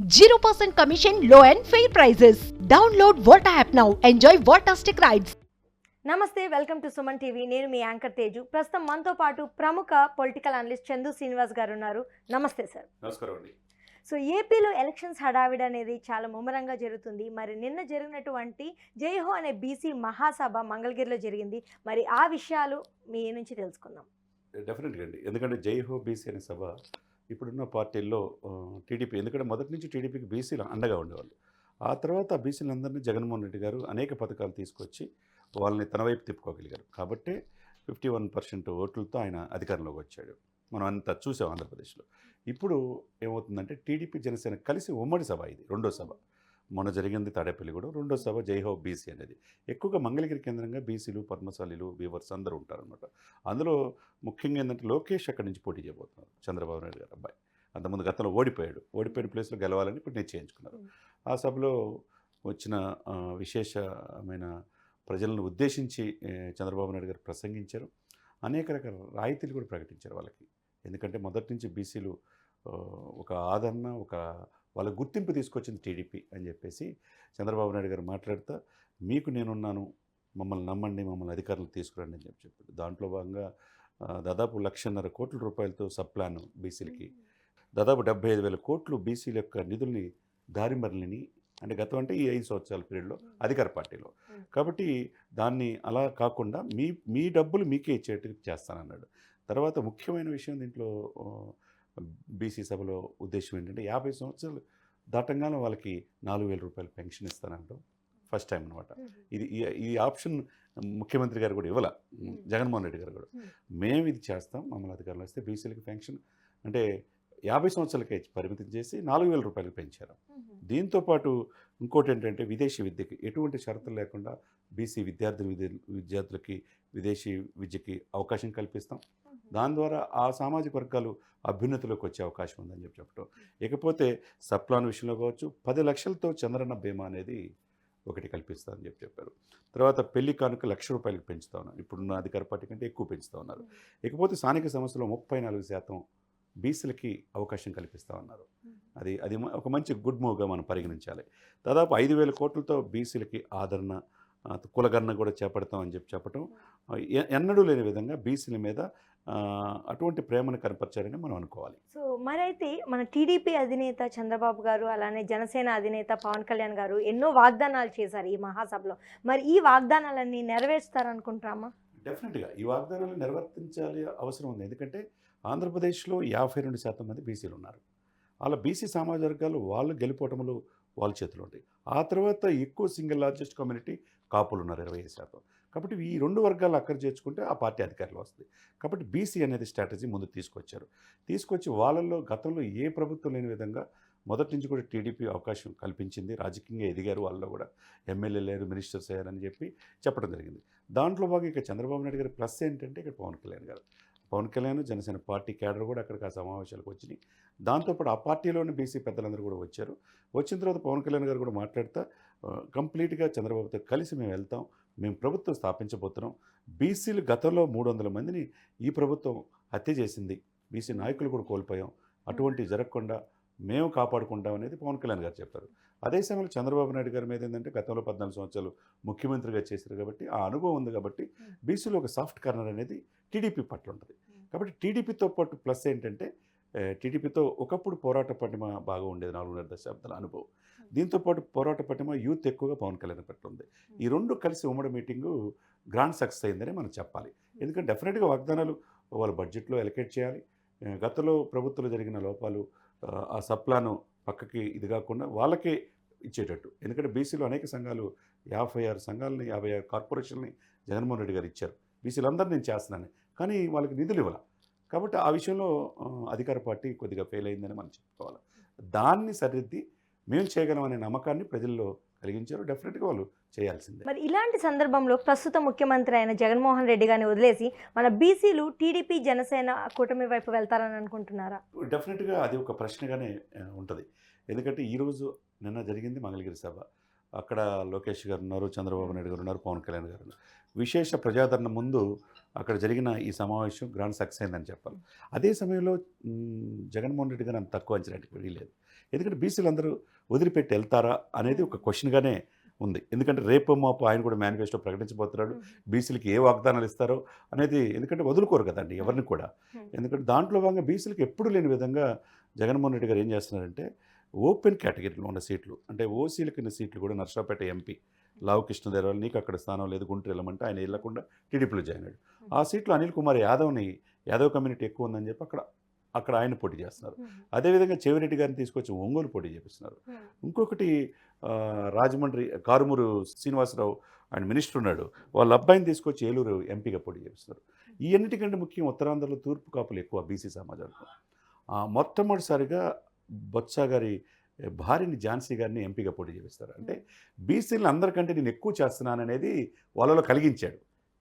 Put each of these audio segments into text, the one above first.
0% commission, low and fair prices. Download Volta app now. Enjoy Voltastic rides. నమస్తే welcome to Suman TV. నేను మీ anchor Teju. ప్రస్తుతం మనతో పాటు ప్రముఖ పొలిటికల్ అనలిస్ట్ చందు శ్రీనివాస్ గారు ఉన్నారు. నమస్తే సార్ నమస్కారం అండి. సో ఏపీలో ఎలక్షన్స్ హడావిడి అనేది చాలా ముమ్మరంగా జరుగుతుంది. మరి నిన్న జరిగినటువంటి జైహో అనే బీసీ మహాసభ మంగళగిరిలో జరిగింది. మరి ఆ విషయాలు మీ నుంచి తెలుసుకుందాం. డెఫినెట్గా అండి. ఎందుకంటే జై హో బీసీ అనే సభ ఇప్పుడున్న పార్టీల్లో టీడీపీ ఎందుకంటే మొదటి నుంచి టీడీపీకి బీసీలు అండగా ఉండేవాళ్ళు. ఆ తర్వాత బీసీలందరినీ జగన్మోహన్ రెడ్డి గారు అనేక పథకాలు తీసుకొచ్చి వాళ్ళని తన వైపు తిప్పుకోగలిగారు. కాబట్టే ఫిఫ్టీ వన్ పర్సెంట్ ఓట్లతో ఆయన అధికారంలోకి వచ్చాడు. మనం అంత చూసాం ఆంధ్రప్రదేశ్లో. ఇప్పుడు ఏమవుతుందంటే టీడీపీ జనసేన కలిసి ఉమ్మడి సభ ఇది రెండో సభ. మొన్న జరిగింది తాడేపల్లి కూడా రెండో సభ జైహో బీసీ అనేది. ఎక్కువగా మంగళగిరి కేంద్రంగా బీసీలు పద్మశాలీలు వీవర్స్ అందరూ ఉంటారనమాట అందులో ముఖ్యంగా ఏంటంటే లోకేష్ అక్కడి నుంచి పోటీ చేయబోతున్నారు చంద్రబాబు నాయుడు గారు అబ్బాయి. అంతకుముందు గతంలో ఓడిపోయాడు. ఓడిపోయిన ప్లేస్లో గెలవాలని ఇప్పుడు నిశ్చయించుకున్నారు ఆ సభలో వచ్చిన విశేషమైన ప్రజలను ఉద్దేశించి చంద్రబాబు నాయుడు గారు ప్రసంగించారు. అనేక రకాల రాయితీలు కూడా ప్రకటించారు వాళ్ళకి. ఎందుకంటే మొదటి నుంచి బీసీలు ఒక ఆదరణ ఒక వాళ్ళ గుర్తింపు తీసుకొచ్చింది టీడీపీ అని చెప్పేసి చంద్రబాబు నాయుడు గారు మాట్లాడుతూ మీకు నేనున్నాను మమ్మల్ని నమ్మండి మమ్మల్ని అధికారులు తీసుకురండి అని చెప్పి చెప్పారు దాంట్లో భాగంగా దాదాపు లక్షన్నర కోట్ల రూపాయలతో సబ్ ప్లాన్ బీసీలకి దాదాపు డెబ్బై ఐదు వేల కోట్లు బీసీల యొక్క నిధుల్ని దారిమరలిని అంటే గతం అంటే ఈ ఐదు సంవత్సరాల పీరియడ్లో అధికార పార్టీలో. కాబట్టి దాన్ని అలా కాకుండా మీ మీ డబ్బులు మీకే ఇచ్చేట్టు చేస్తానన్నాడు. తర్వాత ముఖ్యమైన విషయం దీంట్లో బీసీ సభలో ఉద్దేశం ఏంటంటే యాభై సంవత్సరాలు దాటంగానే వాళ్ళకి నాలుగు వేల రూపాయలు పెన్షన్ ఇస్తానంటాం. ఫస్ట్ టైం అనమాట ఇది ఈ- ఆప్షన్ ముఖ్యమంత్రి గారు కూడా ఇవ్వాల. జగన్మోహన్ రెడ్డి గారు కూడా. మేము. ఇది చేస్తాం మమ్మల్ని అధికారులు వస్తే బీసీలకి పెన్షన్ అంటే యాభై సంవత్సరాలకే పరిమితం చేసి నాలుగు వేల రూపాయలకు పెంచారు. దీంతో పాటు ఇంకోటి ఏంటంటే విదేశీ విద్యకి ఎటువంటి షరతులు లేకుండా బీసీ విద్యార్థి విద్య విద్యార్థులకి విదేశీ విద్యకి అవకాశం కల్పిస్తాం. దాని ద్వారా ఆ సామాజిక వర్గాలు అభ్యున్నతిలోకి వచ్చే అవకాశం ఉందని చెప్పి చెప్పడం ఇకపోతే సప్లాన్ విషయంలో కావచ్చు పది లక్షలతో చంద్రన్న బీమా అనేది ఒకటి కల్పిస్తామని చెప్పి చెప్పారు. తర్వాత పెళ్ళి కానుక లక్ష రూపాయలకు పెంచుతా ఉన్నారు. ఇప్పుడున్న అధికార పార్టీ కంటే ఎక్కువ పెంచుతా ఉన్నారు. ఇకపోతే స్థానిక సంస్థలో ముప్పై నాలుగు శాతం బీసీలకి అవకాశం కల్పిస్తా ఉన్నారు. అది అది ఒక మంచి గుడ్ మూవ్గా మనం పరిగణించాలి. దాదాపు ఐదు వేల కోట్లతో బీసీలకి ఆదరణ కులగణన కూడా చేపడతామని చెప్పి ఎ- ఎన్నడూ లేని విధంగా బీసీల మీద అటువంటి ప్రేమను కనపరిచారని మనం అనుకోవాలి. సో మరైతే మన టీడీపీ అధినేత చంద్రబాబు గారు అలానే జనసేన అధినేత పవన్ కళ్యాణ్ గారు ఎన్నో వాగ్దానాలు చేశారు ఈ మహాసభలో. మరి ఈ వాగ్దానాలన్నీ నెరవేర్స్తారనుకుంటామా డెఫినెట్గా ఈ వాగ్దానాలు నిర్వర్తించాలి అవసరం ఉంది. ఎందుకంటే ఆంధ్రప్రదేశ్లో యాభై రెండు శాతం మంది బీసీలు ఉన్నారు. అలా బీసీ సామాజిక వర్గాలు వాళ్ళు గెలిపోవటములు వాళ్ళ చేతిలో ఉంటాయి. ఆ తర్వాత ఎక్కువ సింగిల్ లార్జెస్ట్ కమ్యూనిటీ కాపులు ఉన్నారు ఇరవై ఐదు శాతం. కాబట్టి ఈ రెండు వర్గాలు అక్కడ చేర్చుకుంటే ఆ పార్టీ అధికారులు వస్తుంది. కాబట్టి బీసీ అనేది స్ట్రాటజీ ముందు తీసుకొచ్చారు. తీసుకొచ్చి వాళ్ళల్లో గతంలో ఏ ప్రభుత్వం లేని విధంగా మొదటి నుంచి కూడా టీడీపీ అవకాశం కల్పించింది. రాజకీయంగా ఎదిగారు వాళ్ళు కూడా ఎమ్మెల్యే లేరు మినిస్టర్స్ అయ్యారని చెప్పి చెప్పడం జరిగింది. దాంట్లో భాగంగా ఇక చంద్రబాబు నాయుడు గారి ప్లస్ ఏంటంటే ఇక్కడ పవన్ కళ్యాణ్ గారు. పవన్ కళ్యాణ్ జనసేన పార్టీ క్యాడర్ కూడా అక్కడికి ఆ సమావేశాలకు వచ్చినాయి. దాంతోపాటు ఆ పార్టీలోని బీసీ పెద్దలందరూ కూడా వచ్చారు. వచ్చిన తర్వాత పవన్ కళ్యాణ్ గారు కూడా మాట్లాడతా కంప్లీట్గా చంద్రబాబుతో కలిసి మేము వెళ్తాం మేము ప్రభుత్వం స్థాపించబోతున్నాం. బీసీలు గతంలో మూడు వందల మందిని ఈ ప్రభుత్వం హత్య చేసింది. బీసీ నాయకులు కూడా కోల్పోయాం. అటువంటి జరగకుండా మేము కాపాడుకుంటాం అనేది పవన్ కళ్యాణ్ గారు చెప్పారు అదే సమయంలో చంద్రబాబు నాయుడు గారి మీద ఏంటంటే గతంలో పద్నాలుగు సంవత్సరాలు ముఖ్యమంత్రిగా చేశారు కాబట్టి ఆ అనుభవం ఉంది కాబట్టి బీసీలో ఒక సాఫ్ట్ కార్నర్ అనేది టీడీపీ పట్ల ఉంటుంది. కాబట్టి టీడీపీతో పాటు ప్లస్ ఏంటంటే టీడీపీతో ఒకప్పుడు పోరాట పటిమ బాగా ఉండేది నాలుగున్నర దశాబ్దాల అనుభవం. దీంతో పాటు పోరాట పటిమ యూత్ ఎక్కువగా పవన్ కళ్యాణ్ పట్ల ఉంది. ఈ రెండు కలిసి ఉమ్మడి మీటింగు గ్రాండ్ సక్సెస్ అయిందని మనం చెప్పాలి. ఎందుకంటే డెఫినెట్గా వాగ్దానాలు వాళ్ళ బడ్జెట్లో ఎలకేట్ చేయాలి. గతంలో ప్రభుత్వంలో జరిగిన లోపాలు ఆ సప్లాను పక్కకి ఇది కాకుండా వాళ్ళకే ఇచ్చేటట్టు. ఎందుకంటే బీసీలో అనేక సంఘాలు యాభై ఆరు సంఘాలని యాభై ఆరు కార్పొరేషన్ని జగన్మోహన్ రెడ్డి గారు ఇచ్చారు. బీసీలందరూ నేను చేస్తున్నాను. కానీ వాళ్ళకి నిధులు ఇవ్వాలి. కాబట్టి ఆ విషయంలో అధికార పార్టీ కొద్దిగా ఫెయిల్ అయిందని మనం చెప్పుకోవాలి. దాన్ని సరిదిద్ది మేము చేయగలమనే నమ్మకాన్ని ప్రజల్లో కలిగించారు. డెఫినెట్గా వాళ్ళు చేయాల్సిందే. మరి ఇలాంటి సందర్భంలో ప్రస్తుత ముఖ్యమంత్రి అయిన జగన్మోహన్ రెడ్డి గారిని వదిలేసి మన బీసీలు టీడీపీ జనసేన కూటమి వైపు వెళ్తారని అనుకుంటున్నారా? డెఫినెట్గా అది ఒక ప్రశ్నగానే ఉంటుంది. ఎందుకంటే ఈరోజు నిన్న జరిగింది మంగళగిరి సభ. అక్కడ లోకేష్ గారు ఉన్నారు చంద్రబాబు నాయుడు గారు ఉన్నారు పవన్ కళ్యాణ్ గారు ఉన్నారు. విశేష ప్రజాదరణ ముందు అక్కడ జరిగిన ఈ సమావేశం గ్రాండ్ సక్సెస్ అయిందని చెప్పాలి. అదే సమయంలో జగన్మోహన్ రెడ్డి గారు అంత తక్కువ అంచనాటికి వెళ్ళలేదు. ఎందుకంటే బీసీలు అందరూ వదిలిపెట్టి వెళ్తారా అనేది ఒక క్వశ్చన్గానే ఉంది. ఎందుకంటే రేపు మాపు ఆయన కూడా మేనిఫెస్టో ప్రకటించబోతున్నాడు. బీసీలకి ఏ వాగ్దానాలు ఇస్తారో అనేది ఎందుకంటే వదులుకోరు కదండి ఎవరిని కూడా. Hmm. ఎందుకంటే దాంట్లో భాగంగా బీసీలకు ఎప్పుడు లేని విధంగా జగన్మోహన్ రెడ్డి గారు ఏం చేస్తున్నారంటే ఓపెన్ కేటగిరీలో ఉన్న సీట్లు అంటే ఓసీలకు ఉన్న సీట్లు కూడా నర్సాపేట ఎంపీ లావు కృష్ణదేవరాలు నీకు అక్కడ స్థానం లేదు గుంటూరు వెళ్ళమంటే ఆయన వెళ్ళకుండా టీడీపీలో జాయిన్ అయ్యాడు. ఆ సీట్లో అనిల్ కుమార్ యాదవ్ని యాదవ్ కమ్యూనిటీ ఎక్కువ ఉందని చెప్పి అక్కడ అక్కడ ఆయన పోటీ చేస్తున్నారు. అదేవిధంగా చెవిరెడ్డి గారిని తీసుకొచ్చి ఒంగోలు పోటీ చేపిస్తున్నారు. ఇంకొకటి రాజమండ్రి కారుమూరు శ్రీనివాసరావు ఆయన మినిస్టర్ ఉన్నాడు. వాళ్ళ అబ్బాయిని తీసుకొచ్చి ఏలూరు ఎంపీగా పోటీ చేపిస్తున్నారు. ఈ అన్నిటికంటే ముఖ్యం ఉత్తరాంధ్రలో తూర్పు కాపులు ఎక్కువ బీసీ సమాజంలో. మొట్టమొదటిసారిగా బొత్స గారి భార్యని ఝాన్సీ గారిని ఎంపీగా పోటీ చేపిస్తారు. అంటే బీసీలను అందరికంటే నేను ఎక్కువ చేస్తున్నాననేది వాళ్ళలో కలిగించాడు.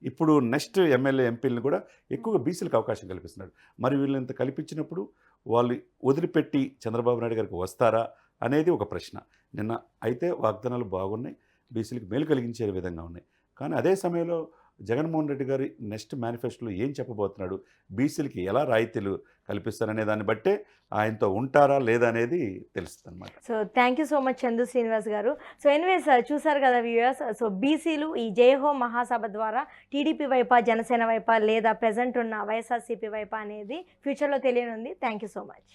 ఇప్పుడు నెక్స్ట్ ఎమ్మెల్యే ఎంపీలను కూడా ఎక్కువగా బీసీలకు అవకాశం కల్పిస్తున్నాడు. మరి వీళ్ళంత కల్పించినప్పుడు వాళ్ళు వదిలిపెట్టి చంద్రబాబు నాయుడు గారికి వస్తారా అనేది ఒక ప్రశ్న. నిన్న అయితే వాగ్దానాలు బాగున్నాయి బీసీలకు మేలు కలిగించే విధంగా ఉన్నాయి. కానీ అదే సమయంలో జగన్మోహన్ రెడ్డి గారి నెక్స్ట్ మేనిఫెస్టోలో ఏం చెప్పబోతున్నాడు? బీసీలకి ఎలా రాయితీలు కల్పిస్తారనే దాన్ని బట్టే ఆయనతో ఉంటారా లేదా అనేది తెలుస్తుంది అనమాట so thank you so much Chandu Srinivas గారు. సో ఎనివేస్ uh, చూసారు కదా వ్యూయర్స్ సో uh, బీసీలు ఈ జయహో మహాసభ ద్వారా టీడీపీ వైపా జనసేన వైపా లేదా ప్రజెంట్ ఉన్న వైఎస్ఆర్సీపీ వైపా అనేది ఫ్యూచర్లో తెలియనుంది. Thank you so much